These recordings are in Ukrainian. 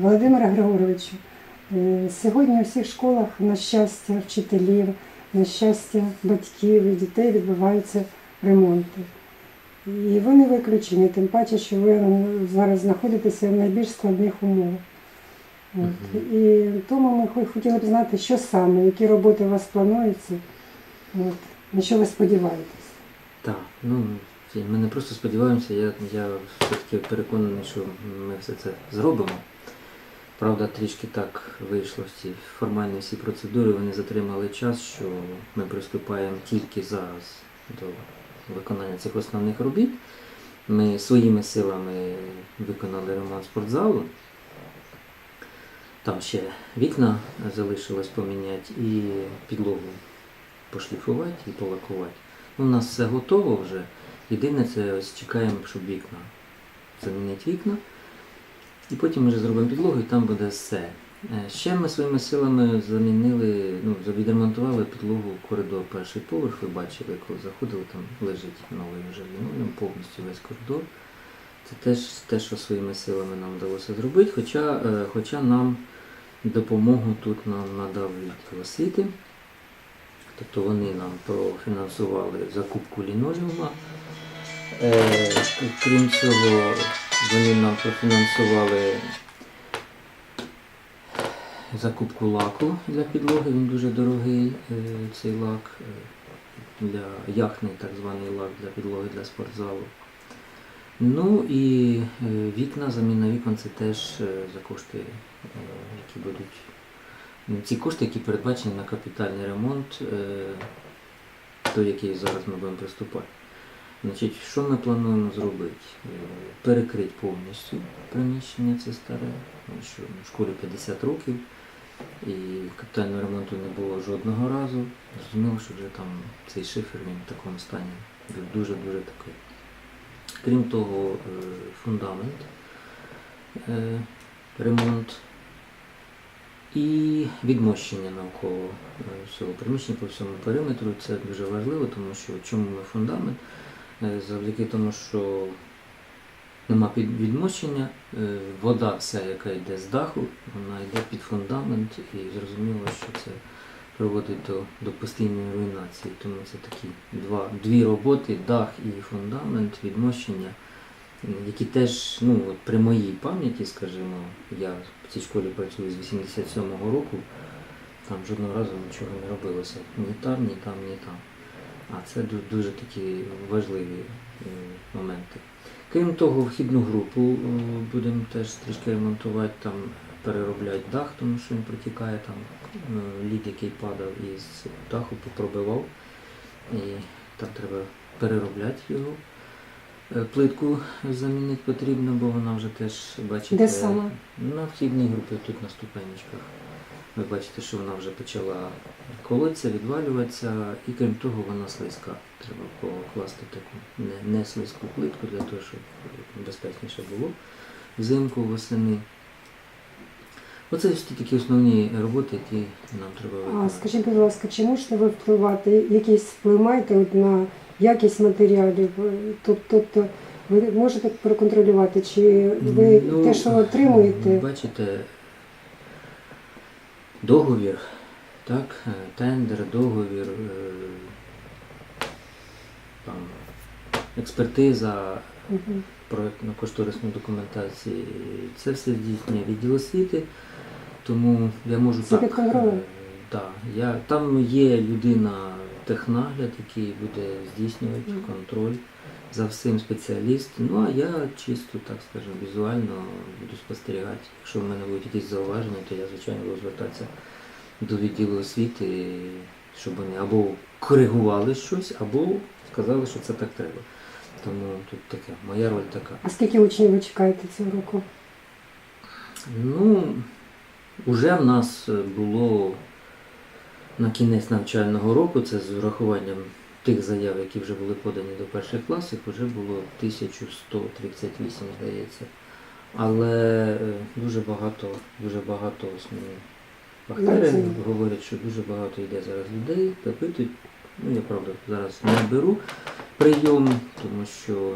Володимира Григоровичу, е, сьогодні у всіх школах, на щастя, вчителів, на щастя, батьків і дітей відбуваються ремонти. І ви не виключені, тим паче, що ви зараз знаходитеся в найбільш складних умовах. От. І тому ми хотіли б знати, що саме, які роботи у вас плануються, от. на що ви сподіваєтесь. Так, ну ми не просто сподіваємося, я, я все-таки переконаний, що ми все це зробимо. Правда, трішки так вийшло ці формальні всі процедури, вони затримали час, що ми приступаємо тільки зараз до виконання цих основних робіт. Ми своїми силами виконали ремонт спортзалу. Там ще вікна залишилось поміняти і підлогу пошліфувати і полакувати. Ну, у нас все готово вже. Єдине це ось чекаємо, щоб вікна замінити вікна. І потім ми вже зробимо підлогу і там буде все. Е, Ще ми своїми силами замінили, ну, відремонтували підлогу коридор перший поверх. Ви бачили, коли заходили, там лежить новий вже лінолеум, повністю весь коридор. Це теж те, що своїми силами нам вдалося зробити, хоча, е, хоча нам допомогу тут нам надав відділ освіти. Тобто вони нам профінансували закупку лінолеума. Е, крім цього, вони нам профінансували закупку лаку для підлоги. Він дуже дорогий, е, цей лак е, для яхний так званий лак для підлоги для спортзалу. Ну і е, вікна, заміна вікон це теж за кошти, які будуть Ну, Ці кошти, які передбачені на капітальний ремонт, той, який зараз ми будемо приступати. Значить, що ми плануємо зробити? Е, Перекрити повністю приміщення це старе, тому що в школі 50 років і капітального ремонту не було жодного разу. Зрозуміло, що вже там цей шифер він в такому стані дуже-дуже такий. Крім того, е, фундамент, е, ремонт і відмощення навколо всього приміщення по всьому периметру. Це дуже важливо, тому що чому ми фундамент? Е, Завдяки тому, що нема відмощення, е, вода вся, яка йде з даху, вона йде під фундамент і зрозуміло, що це приводить до, до постійної руйнації. Тому це такі два, дві роботи, дах і фундамент, відмощення які теж ну, от при моїй пам'яті, скажімо, я в цій школі працюю з 87-го року, там жодного разу нічого не робилося. Ні там, ні там, ні там. А це дуже такі важливі е, моменти. Крім того, вхідну групу е, будемо теж трішки ремонтувати, там переробляти дах, тому що він протікає, там е, лід, який падав із даху, попробивав. І там треба переробляти його. Плитку замінити потрібно, бо вона вже теж, бачите, Де саме? на вхідній групі тут на ступенечках. Ви бачите, що вона вже почала колотися, відвалюватися, і крім того, вона слизька. Треба покласти таку не, не слизьку плитку для того, щоб безпечніше було взимку, восени. Оце всі такі основні роботи, які нам треба А скажіть, будь ласка, чи можете ви впливати, якийсь вплив маєте на якість матеріалів? Тоб- Тобто ви можете проконтролювати, чи ви Ну, те, що отримуєте, Бачите, договір, так, е, тендер, договір, е, там, експертиза, Мгм. проєктно-кошторисної документації, це все здійснює відділ освіти, тому я можу Це так. під е, да, я, там є людина, технагляд, який буде здійснювати контроль за всім спеціаліст. Ну а я чисто, так скажемо, візуально буду спостерігати. Якщо в мене будуть якісь зауваження, то я, звичайно, буду звертатися до відділу освіти, щоб вони або коригували щось, або сказали, що це так треба. Тому тут таке, моя роль така. а скільки учнів ви чекаєте цього року? Ну, уже в нас було на кінець навчального року, це з урахуванням тих заяв, які вже були подані до перших класів, вже було 1138, здається. Але е, дуже багато, дуже багато мені говорять, що дуже багато йде зараз людей, запитують. Ну, я правда зараз не беру прийом, тому що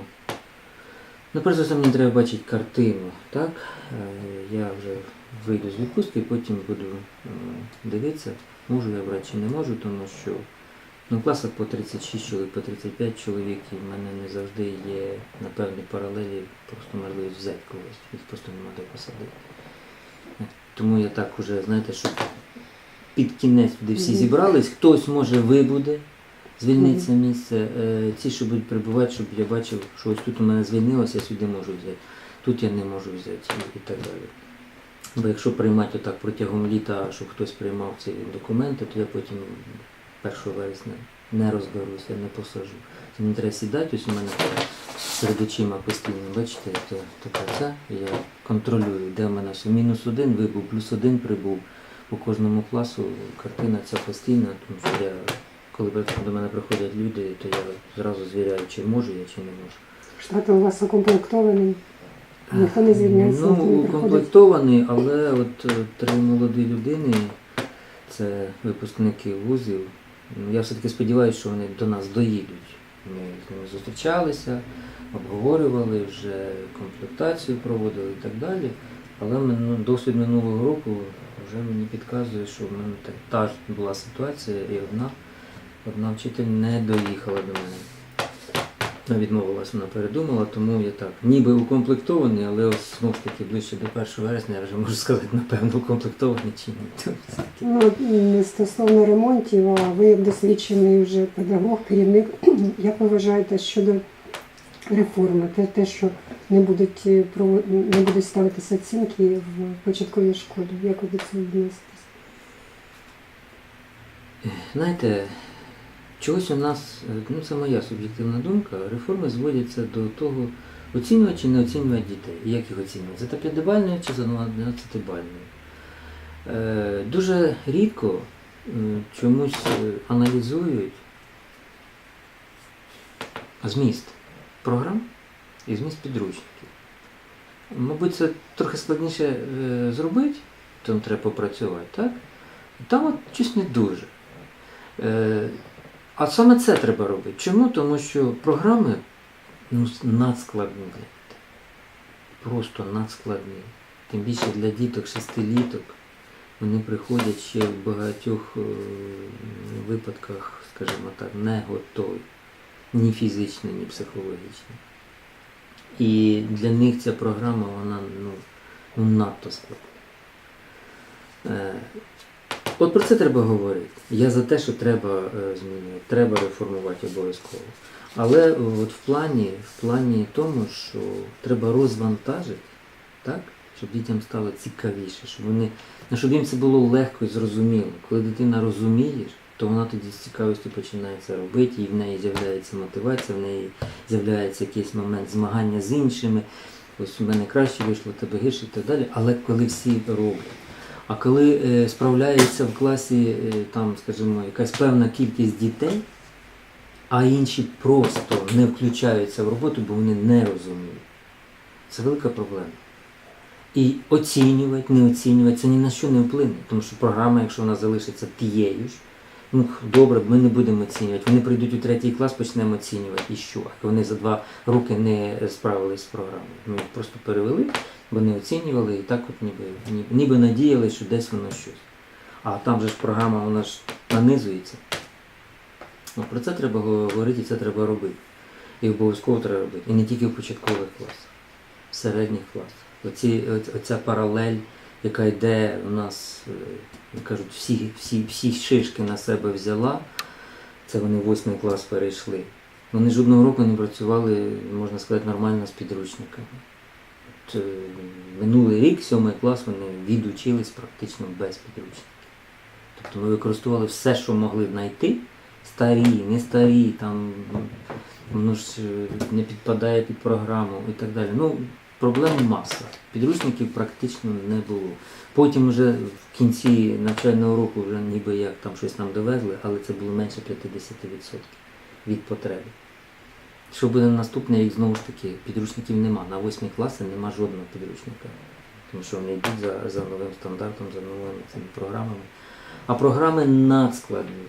Ну, перш за все, мені треба бачити картину, так? Е, Я вже вийду з відпустки і потім буду дивитися, можу я брати чи не можу, тому що ну, класах по 36 чоловік, по 35 чоловік, і в мене не завжди є на певній паралелі просто можливість взяти когось, їх просто нема де посадити. Тому я так уже, знаєте, що під кінець, де всі зібрались, хтось може вибуде, звільниться місце. Е, Ці, що будуть прибувати, щоб я бачив, що ось тут у мене звільнилося, я сюди можу взяти, тут я не можу взяти і так далі. Бо якщо приймати отак протягом літа, щоб хтось приймав ці документи, то я потім 1 вересня не розберуся, не посажу. То мені треба сідати, ось у мене перед очима постійно, бачите, то, ця, і я контролюю, де в мене все. Мінус один вибув, плюс один прибув. По кожному класу картина ця постійна, тому що я, коли до мене приходять люди, то я зразу звіряю, чи можу я, чи не можу. Штат у вас укомплектований. Ніхто не звільняється, Ну, укомплектований, але от е, три молоді людини, це випускники вузів. Я все-таки сподіваюся, що вони до нас доїдуть. Ми з ними зустрічалися, обговорювали, вже комплектацію проводили і так далі. Але ну, досвід минулого року вже мені підказує, що в мене та ж була ситуація, і одна, одна вчитель не доїхала до мене. Вона відмовилась, вона передумала, тому я так, ніби укомплектований, але ось знов ж таки ближче до 1 вересня я вже можу сказати, напевно, укомплектований чи ні. Ну, стосовно ремонтів, а ви як досвідчений вже педагог, керівник, як ви вважаєте щодо реформи, те, те що не будуть, е, не будуть ставитися оцінки в початковій школі, як ви до цього відноситесь? Знаєте, чогось у нас, е, ну це моя суб'єктивна думка, реформи зводяться до того, оцінювати чи не оцінювати дітей. І як їх оцінювати? За 5-бальною чи за 12-бальною? Е, дуже рідко м, чомусь е, аналізують зміст програм і зміст підручників. Мабуть, це трохи складніше е, зробити, там треба попрацювати, так? Там от щось не дуже. Е, а саме це треба робити. Чому? Тому що програми ну, надскладні. Просто надскладні. Тим більше для діток шестиліток. Вони приходять ще в багатьох е, випадках, скажімо так, не готові. Ні фізично, ні психологічно. І для них ця програма, вона ну, ну надто складна. От про це треба говорити. Я за те, що треба е, змінювати, треба реформувати обов'язково. Але е, от в плані, в плані тому, що треба розвантажити, так? щоб дітям стало цікавіше, щоб вони, ну, щоб їм це було легко і зрозуміло. Коли дитина розуміє, то вона тоді з цікавістю починає це робити, і в неї з'являється мотивація, в неї з'являється якийсь момент змагання з іншими. Ось у мене краще вийшло, тебе гірше і так далі. Але коли всі роблять. А коли е, справляється в класі, е, там, скажімо, якась певна кількість дітей, а інші просто не включаються в роботу, бо вони не розуміють. Це велика проблема. І оцінювати, не оцінювати, це ні на що не вплине. Тому що програма, якщо вона залишиться тією ж, ну добре, ми не будемо оцінювати. Вони прийдуть у третій клас, почнемо оцінювати. І що? Вони за два роки не справились з програмою. Ми їх просто перевели, вони оцінювали і так от ніби, ніби, ніби надіялися, що десь воно щось. А там же ж програма, вона ж нанизується. Ну, про це треба говорити, і це треба робити. І обов'язково треба робити. І не тільки в початкових класах, в середніх класах. Оці, оця паралель, яка йде у нас, е, як кажуть, всі, всі, всі шишки на себе взяла, це вони восьмий клас перейшли. Вони жодного року не працювали, можна сказати, нормально з підручниками. От, е, минулий рік, сьомий клас, вони відучились практично без підручників. Тобто ми використовували все, що могли знайти, старі, не старі, там воно ж е, не підпадає під програму і так далі. Ну, проблем маса. Підручників практично не було. Потім вже в кінці навчального року вже ніби як там щось нам довезли, але це було менше 50% від потреби. Що буде на наступний рік, знову ж таки, підручників нема. На 8 класи нема жодного підручника. Тому що вони йдуть за, за новим стандартом, за новими цими програмами. А програми надскладні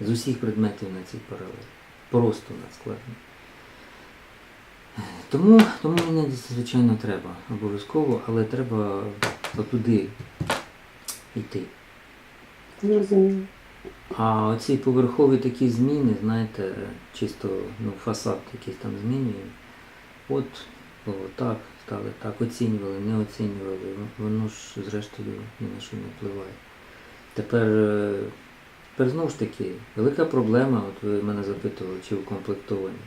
з усіх предметів на цій паралелі. Просто надскладні. Тому, тому мені звичайно треба обов'язково, але треба туди йти. А оці поверхові такі зміни, знаєте, чисто ну, фасад якийсь там змінює. От було так, стали так, оцінювали, не оцінювали. Воно ж зрештою ні на що не впливає. Тепер, е, тепер знову ж таки, велика проблема, от ви мене запитували, чи укомплектовані.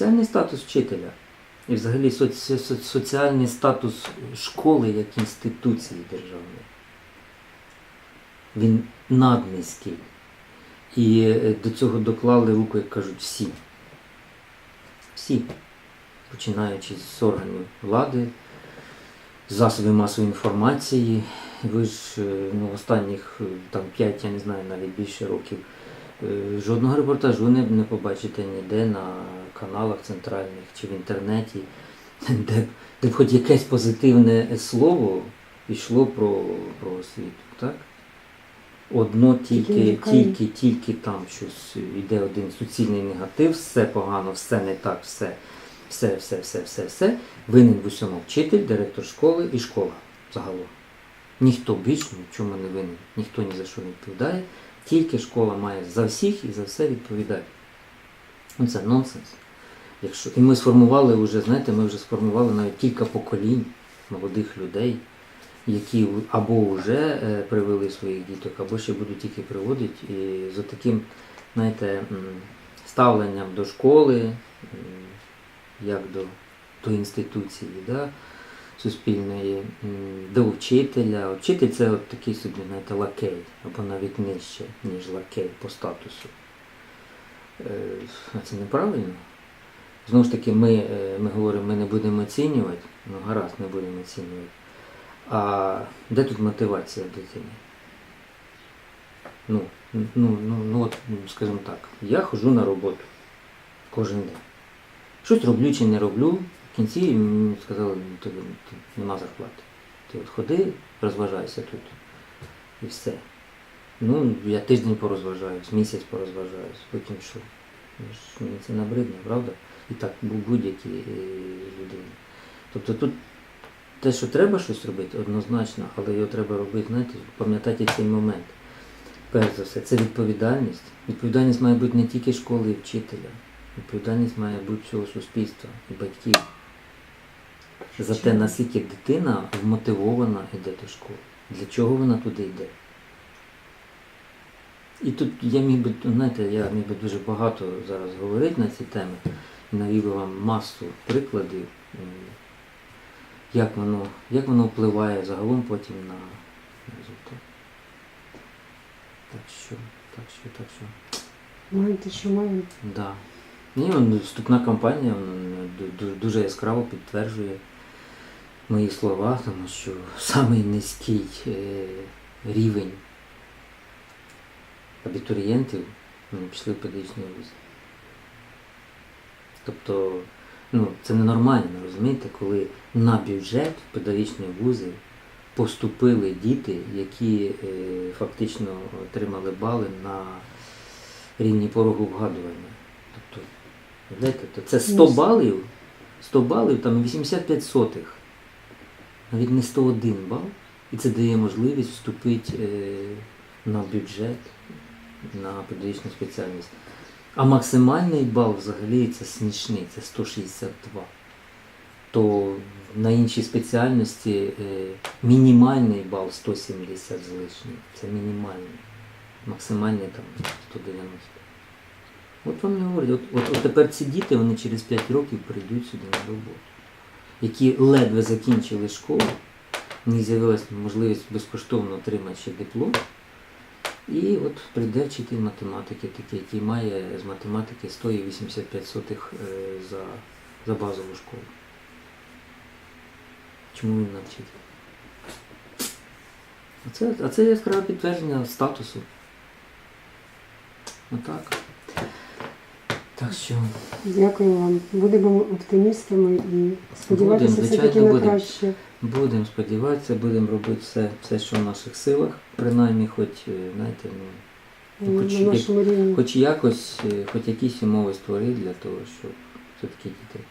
Соціальний статус вчителя. І взагалі соці- соці- соціальний статус школи як інституції державної він наднизький. І е, до цього доклали руку, як кажуть, всі. Всі. Починаючи з органів влади, засобів масової інформації. Ви ж е, ну, останніх е, там 5, я не знаю, навіть більше років. Жодного репортажу не, не побачите ніде на каналах центральних чи в інтернеті, де, б- де б хоч якесь позитивне слово йшло про, про освіту. Так? Одно Тільки тільки, тільки, тільки там щось йде один суцільний негатив, все погано, все не так, все, все, все, все, все, все. Винен в усьому вчитель, директор школи і школа загалом. Ніхто більш ні в чому не винен, ніхто ні за що не відповідає, тільки школа має за всіх і за все відповідати. Ну це нонсенс. Якщо... І ми сформували вже, знаєте, ми вже сформували навіть кілька поколінь молодих людей, які або вже е, привели своїх діток, або ще будуть тільки приводити. І за таким, знаєте, ставленням до школи, як до, до інституції, да, суспільної, до вчителя. Вчитель це от такий собі, знаєте, лакей, або навіть нижче, ніж лакей по статусу. Е, А це неправильно. Знову ж таки, ми, е, ми говоримо, ми не будемо оцінювати, ну гаразд, не будемо оцінювати. А де тут мотивація дитини? Ну, ну, ну, ну от, скажімо так, я ходжу на роботу кожен день. Щось роблю чи не роблю. В кінці мені сказали, ну, тобі нема зарплати. Ти от ходи, розважайся тут. І все. Ну, я тиждень порозважаюсь, місяць порозважаюсь, потім що? Ну, Мені це набридне, правда? І так бу- будь-які е, людини. Тобто тут те, що треба щось робити, однозначно, але його треба робити, знаєте, пам'ятати цей момент. Перш за все, це відповідальність. Відповідальність має бути не тільки школи і вчителя. Відповідальність має бути всього суспільства і батьків. За те, наскільки дитина вмотивована йде до школи. Для чого вона туди йде? І тут я міг би, знаєте, я міг би дуже багато зараз говорити на ці теми і навів би вам масу прикладів, як воно, як воно впливає загалом потім на результат. Так що, так що, так що. Маєте, що маємо. Да. Ні, вступна кампанія дуже яскраво підтверджує мої слова, тому що самий низький е, рівень абітурієнтів вони пішли в педагогічний вуз. Тобто, ну, це ненормально, розумієте, коли на бюджет в педагогічні вузи поступили діти, які е, фактично отримали бали на рівні порогу вгадування. Тобто, знаєте, то це 100 Ну, балів, 100 балів, там 85 сотих, навіть не 101 бал, і це дає можливість вступити е, на бюджет, на педагогічну спеціальність. А максимальний бал взагалі це смішний, це 162. То на іншій спеціальності е, мінімальний бал 170 з лишнім. Це мінімальний. Максимальний там 190. От вам і говорять, от, от, от тепер ці діти вони через 5 років прийдуть сюди на роботу, які ледве закінчили школу, в них з'явилася можливість безкоштовно отримати ще диплом. І от прийде вчитель математики, такий, який має з математики 185 сотих е, за, за базову школу. Чому він навчить? А це, а це яскраве підтвердження статусу. Отак. Так що. Дякую вам. Будемо оптимістами і сподіватися все-таки на краще. Будемо сподіватися, будемо робити все, все, що в наших силах, принаймні, хоч, е, знаєте, ну, хоч, як, хоч якось, е, хоч якісь умови створити для того, щоб все-таки дітей.